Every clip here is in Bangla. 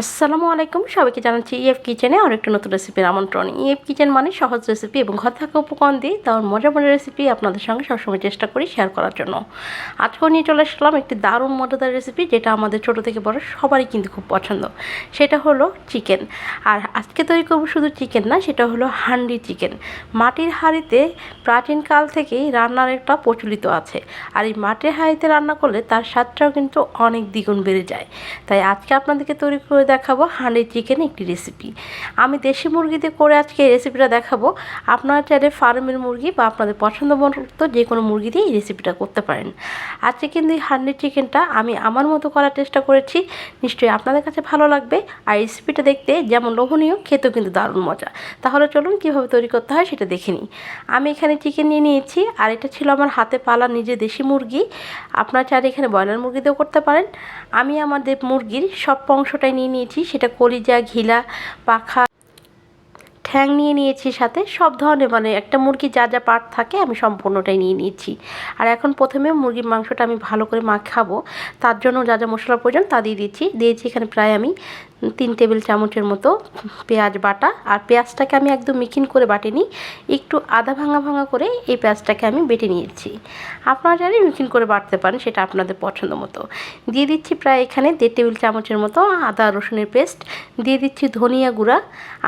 আসসালামু আলাইকুম। সবাইকে জানাচ্ছি ইএফ কিচেনে আর একটা নতুন রেসিপির আমন্ত্রণ। ইএফ কিচেন মানে সহজ রেসিপি এবং ঘর থাকা উপকরণ দিয়ে তার মজা মজার রেসিপি আপনাদের সঙ্গে সবসময় চেষ্টা করি শেয়ার করার জন্য। আজকেও নিয়ে চলে আসলাম একটি দারুণ মজাদার রেসিপি যেটা আমাদের ছোট থেকে বড় সবারই কিন্তু খুব পছন্দ। সেটা হলো চিকেন আর আজকে তৈরি করব শুধু চিকেন না, সেটা হলো হান্ডি চিকেন মাটির হাঁড়িতে প্রাচীনকাল থেকেই রান্নার একটা প্রচলিত আছে। আর এই মাটির হাঁড়িতে রান্না করলে তার স্বাদটাও কিন্তু অনেক দ্বিগুণ বেড়ে যায়। তাই আজকে আপনাদেরকে তৈরি করে দেখাবো হান্ডি চিকেন একটি রেসিপি আমি দেশি মুরগিতে করে আজকে এই রেসিপিটা দেখাবো। আপনারা চাইলে ফার্মের মুরগি বা আপনাদের পছন্দ মতো যে কোনো মুরগি দিয়ে এই রেসিপিটা করতে পারেন। আজকে কিন্তু এই হান্ডি চিকেনটা আমি আমার মতো করার চেষ্টা করেছি। নিশ্চয়ই আপনাদের কাছে ভালো লাগবে। আর রেসিপিটা দেখতে যেমন লোভনীয়, খেতেও কিন্তু দারুণ মজা। তাহলে চলুন কীভাবে তৈরি করতে হয় সেটা দেখে নিই। আমি এখানে চিকেন নিয়ে নিয়েছি। আর এটা ছিল আমার হাতে পালা নিজে দেশি মুরগি। আপনারা চাইলে এখানে ব্রয়লার মুরগিতেও করতে পারেন। আমি আমাদের মুরগির সব অংশটাই নিয়ে নিয়েছি সেটা কলিজা ঘিলা পাখা ঠ্যাং নিয়ে নিয়েছি সাথে। সব ধরনের মানে একটা মুরগি যা যা পার্ট থাকে আমি সম্পূর্ণটাই নিয়ে নিয়েছি আর এখন প্রথমে মুরগির মাংসটা আমি ভালো করে মাখাবো। তার জন্য যা যা মশলা প্রয়োজন তা দিয়ে দিয়েছি দিয়েছি এখানে প্রায় আমি তিন টেবিল চামচের মতো পেঁয়াজ বাটা। আর পেঁয়াজটাকে আমি একদম মিকিন করে বাটিনি, একটু আধা ভাঙা ভাঙা করে এই পেঁয়াজটাকে আমি বেটে নিয়েছি। আপনারা জানি মিকিন করে বাটতে পারেন, সেটা আপনাদের পছন্দ মতো। দিয়ে দিচ্ছি প্রায় এখানে দেড় টেবিল চামচের মতো আদা রসুনের পেস্ট। দিয়ে দিচ্ছি ধনিয়া গুঁড়া।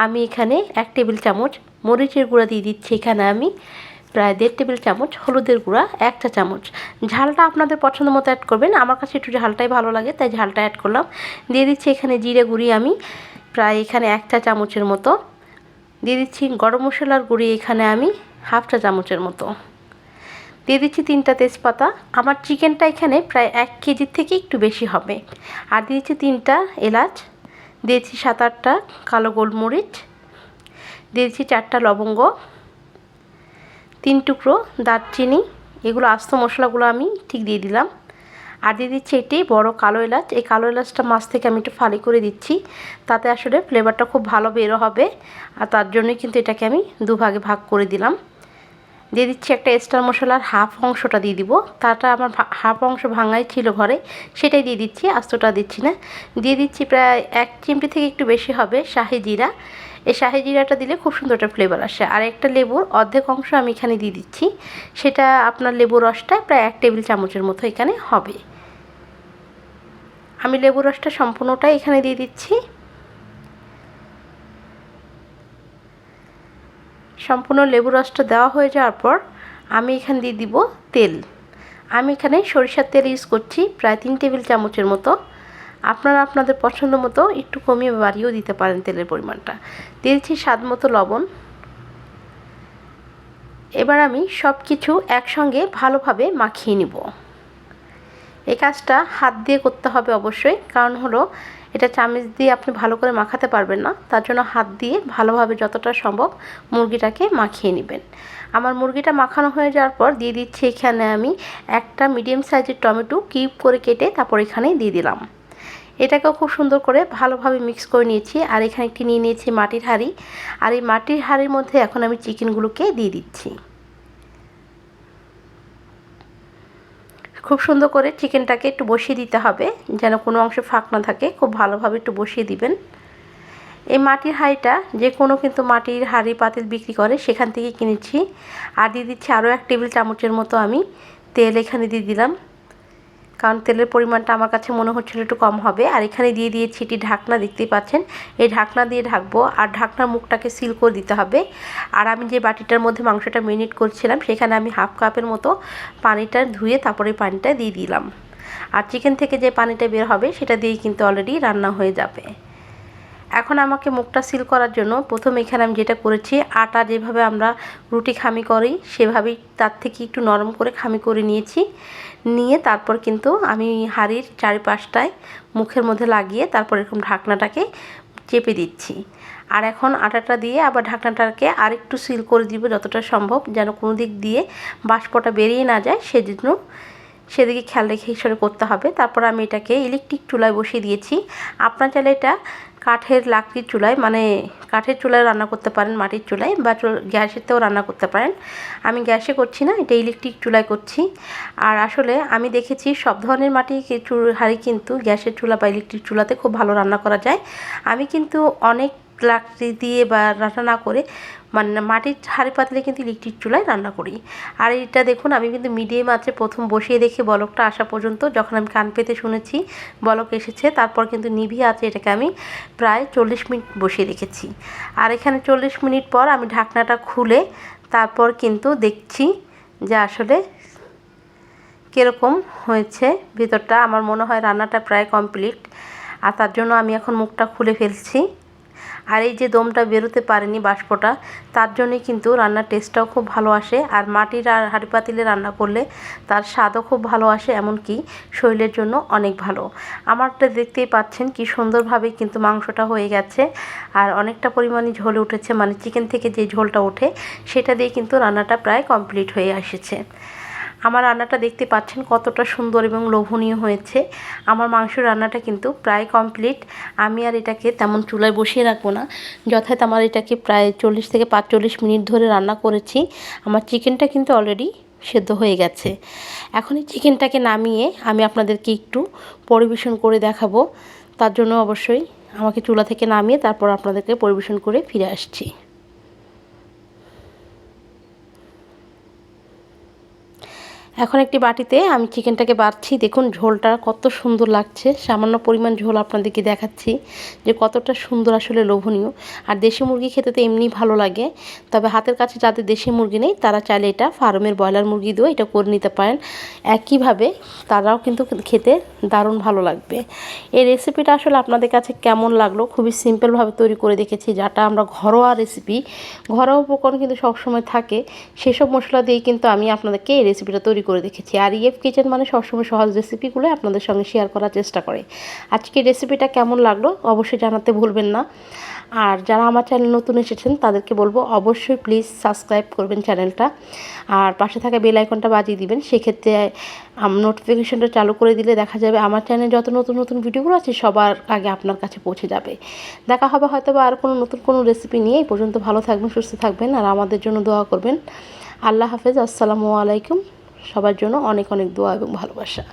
আমি এখানে এক টেবিল চামচ মরিচের গুঁড়া দিয়ে দিচ্ছি এখানে আমি। প্রায় দেড় টেবিল চামচ হলুদের গুঁড়া, একটা চামচ। ঝালটা আপনাদের পছন্দ মতো অ্যাড করবেন। আমার কাছে একটু ঝালটাই ভালো লাগে, তাই ঝালটা অ্যাড করলাম। দিয়ে দিচ্ছি এখানে জিরে গুঁড়ি আমি, প্রায় এখানে একটা চামচের মতো। দিয়ে দিচ্ছি গরম মশলার গুঁড়ি এখানে আমি হাফ চা চামচের মতো। দিয়ে দিচ্ছি তিনটা তেজপাতা। আমার চিকেনটা এখানে প্রায় এক কেজির থেকে একটু বেশি হবে। আর দিয়েছি তিনটা এলাচ। দিয়েছি সাত আটটা কালো গোলমরিচ। দিয়েছি চারটা লবঙ্গ, তিন টুকরো দারচিনি, এগুলো আস্ত মশলাগুলো আমি ঠিক দিয়ে দিলাম। আর দিয়ে দিচ্ছি এটি বড় কালো এলাচ, এই কালো এলাচটা মাছ থেকে আমি একটু ফালি করে দিচ্ছি, তাতে আসলে ফ্লেভারটা খুব ভালো বেরো হবে, আর তার জন্যই কিন্তু এটাকে আমি দুভাগে ভাগ করে দিলাম। দিয়ে দিচ্ছি একটা স্টার মশলার হাফ অংশটা দিয়ে দিব তাটা আমার হাফ অংশ ভাঙাই ছিল ঘরে, সেটাই দিয়ে দিচ্ছি, আস্তটা দিচ্ছি না। দিয়ে দিচ্ছি প্রায় এক চিমটি থেকে একটু বেশি হবে, শাহি জিরা। এই শাহি জিরাটা দিলে খুব সুন্দর একটা ফ্লেভার আসে। আর একটা লেবুর অর্ধেক অংশ আমি এখানে দিয়ে দিচ্ছি। সেটা আপনার লেবুর রসটা প্রায় এক টেবিল চামচের মতো এখানে হবে। আমি লেবুর রসটা সম্পূর্ণটাই এখানে দিয়ে দিচ্ছি। সম্পূর্ণ লেবু রসটা দেওয়া হয়ে যাওয়ার পর আমি এখানে দিয়ে দিব তেল। আমি এখানে সরিষার তেল ইউজ করছি প্রায় তিন টেবিল চামচের মতো। আপনারা আপনাদের পছন্দ মতো একটু কমিয়ে বাড়িয়েও দিতে পারেন তেলের পরিমাণটা। দিয়েছি স্বাদ মতো লবণ। এবার আমি সব কিছু একসঙ্গে ভালোভাবে মাখিয়ে নিব। এই কাজটা হাত দিয়ে করতে হবে অবশ্যই, কারণ হলো এটা চামচ দিয়ে আপনি ভালো করে মাখাতে পারবেন না, তার জন্য হাত দিয়ে ভালোভাবে যতটা সম্ভব মুরগিটাকে মাখিয়ে নেবেন। আমার মুরগিটা মাখানো হয়ে যাওয়ার পর দিয়ে দিচ্ছি এখানে আমি একটা মিডিয়াম সাইজের টমেটো কিউব করে কেটে তারপর এখানে দিয়ে দিলাম। এটাকেও খুব সুন্দর করে ভালোভাবে মিক্স করে নিয়েছি। আর এখানে একটি নিয়ে নিয়েছি মাটির হাঁড়ি। আর এই মাটির হাঁড়ির মধ্যে এখন আমি চিকেনগুলোকে দিয়ে দিচ্ছি। খুব সুন্দর করে চিকেনটাকে একটু বসিয়ে দিতে হবে, যেন কোনো অংশে ফাঁক না থাকে। খুব ভালোভাবে একটু বসিয়ে দিবেন। এই মাটির হাঁড়িটা যে কোনো কিন্তু মাটির হাঁড়ি পাতিল বিক্রি করে, সেখান থেকে কিনেছি। আর দিয়ে দিচ্ছি আরও এক টেবিল চামচের মতো আমি তেল এখানে দিয়ে দিলাম। কারণ তেলের পরিমাণটা আমার কাছে মনে হচ্ছিল একটু কম হবে। আর এখানে দিয়ে দিয়েছি এটি ঢাকনা, দেখতেই পাচ্ছেন? এই ঢাকনা দিয়ে ঢাকবো আর ঢাকনার মুখটাকে সিল করে দিতে হবে। আর আমি যে বাটিটার মধ্যে মাংসটা মেরিনেট করছিলাম, সেখানে আমি হাফ কাপের মতো পানিটা ধুয়ে তারপরে পানিটা দিয়ে দিলাম। আর চিকেন থেকে যে পানিটা বের হবে, সেটা দিয়েই কিন্তু অলরেডি রান্না হয়ে যাবে। এখন আমাকে মুখটা সিল করার জন্য প্রথম এখানে আমি যেটা করেছি, আটা যেভাবে আমরা রুটি খামি করি, সেভাবেই তার থেকে একটু নরম করে খামি করে নিয়েছি। নিয়ে তারপর কিন্তু আমি হাঁড়ির চারিপাশটায় মুখের মধ্যে লাগিয়ে তারপর এরকম ঢাকনাটাকে চেপে দিচ্ছি। আর এখন আটাটা দিয়ে আবার ঢাকনাটাকে আরেকটু সিল করে দিব যতটা সম্ভব, যেন কোনো দিক দিয়ে বাষ্পটা বেরিয়ে না যায়, সেজন্য সেদিকে খেয়াল রেখে হিসেবে করতে হবে। তারপর আমি এটাকে ইলেকট্রিক চুলায় বসিয়ে দিয়েছি। আপনার চাইলে এটা কাঠের লাকড়ির চুলায় মানে কাঠের চুলায় রান্না করতে পারেন, মাটির চুলায় বা গ্যাসেতেও রান্না করতে পারেন। আমি গ্যাসে করছি না, এটা ইলেকট্রিক চুলায় করছি। আর আসলে আমি দেখেছি সব ধরনের মাটি হাঁড়ি কিন্তু গ্যাসের চুলা বা ইলেকট্রিক চুলাতে খুব ভালো রান্না করা যায়। আমি কিন্তু অনেক লাকড়ি দিয়ে বা রান্না না করে মানে মাটির হাঁড়ি পাতলে কিন্তু ইলেকট্রিক চুলায় রান্না করি। আর এটা দেখুন, আমি কিন্তু মিডিয়াম আছে প্রথম বসিয়ে দেখে বলকটা আসা পর্যন্ত, যখন আমি কান পেতে শুনেছি, বলক এসেছে, তারপর কিন্তু নিভি আছে এটাকে আমি প্রায় চল্লিশ মিনিট বসিয়ে রেখেছি। আর এখানে চল্লিশ মিনিট পর আমি ঢাকনাটা খুলে, তারপর কিন্তু দেখছি যে আসলে কীরকম হয়েছে, ভিতরটা আমার মনে হয় রান্নাটা প্রায় কমপ্লিট। আর তার জন্য আমি এখন মুখটা খুলে ফেলছি। আর এই যে দমটা বেরোতে পারেনি বাষ্পটা, তার জন্যই কিন্তু রান্নার টেস্টটাও খুব ভালো আসে। আর মাটির আর হাঁড়ি পাতিলে রান্না করলে তার স্বাদও খুব ভালো আসে, এমনকি শরীরের জন্য অনেক ভালো। আমারটা দেখতেই পাচ্ছেন কি সুন্দরভাবে কিন্তু মাংসটা হয়ে গেছে। আর অনেকটা পরিমাণে ঝোল উঠেছে মানে চিকেন থেকে যে ঝোলটা ওঠে, সেটা দিয়ে কিন্তু রান্নাটা প্রায় কমপ্লিট হয়ে এসেছে। আমার রান্নাটা দেখতে পাচ্ছেন কতটা সুন্দর এবং লোভনীয় হয়েছে। আমার মাংস রান্নাটা কিন্তু প্রায় কমপ্লিট আমি আর এটাকে তেমন চুলায় বসিয়ে রাখব না। যথাযথ আমার এটাকে প্রায় চল্লিশ থেকে পাঁচচল্লিশ মিনিট ধরে রান্না করেছি। আমার চিকেনটা কিন্তু অলরেডি সেদ্ধ হয়ে গেছে। এখন এই চিকেনটাকে নামিয়ে আমি আপনাদেরকে একটু পরিবেশন করে দেখাবো। তার জন্য অবশ্যই আমাকে চুলা থেকে নামিয়ে তারপর আপনাদেরকে পরিবেশন করে ফিরে আসছি। এখন একটি বাটিতে আমি চিকেনটাকে বাড়ছি। দেখুন, ঝোলটা কত সুন্দর লাগছে। সামান্য পরিমাণ ঝোল আপনাদেরকে দেখাচ্ছি যে কতটা সুন্দর আসলে লোভনীয়। আর দেশি মুরগি খেতে তো এমনি ভালো লাগে। তবে হাতের কাছে যাদের দেশি মুরগি নেই, তারা চাইলে এটা ফার্মের ব্রয়লার মুরগি দিয়েও এটা করে নিতে পারেন। একইভাবে তারাও কিন্তু খেতে দারুণ ভালো লাগবে। এই রেসিপিটা আসলে আপনাদের কাছে কেমন লাগল? খুবই সিম্পলভাবে তৈরি করে দেখেছি, যাটা আমরা ঘরোয়া রেসিপি। ঘরোয়া উপকরণ কিন্তু সবসময় থাকে। সেসব মশলা দিয়েই কিন্তু আমি আপনাদেরকে এই রেসিপিটা তৈরি করে দেখেছি। আর ইএফ কিচেন মানে সবসময় সহজ রেসিপিগুলো আপনাদের সঙ্গে শেয়ার করার চেষ্টা করে। আজকে রেসিপিটা কেমন লাগল অবশ্যই জানাতে ভুলবেন না। আর যারা আমার চ্যানেল নতুন এসেছেন, তাদেরকে বলব অবশ্যই প্লিজ সাবস্ক্রাইব করবেন চ্যানেলটা আর পাশে থাকা বেল আইকনটা বাজিয়ে দিবেন। সেক্ষেত্রে নোটিফিকেশনটা চালু করে দিলে দেখা যাবে আমার চ্যানেলে যত নতুন নতুন ভিডিওগুলো আছে, সবার আগে আপনার কাছে পৌঁছে যাবে। দেখা হবে হয়তো বা আর কোনো নতুন, কোনো রেসিপি নিয়ে। এই পর্যন্ত ভালো থাকবেন, সুস্থ থাকবেন। আর আমাদের জন্য দোয়া করবেন। আল্লাহ হাফেজ। আসসালামু আলাইকুম। সবার জন্য অনেক অনেক দোয়া এবং ভালোবাসা।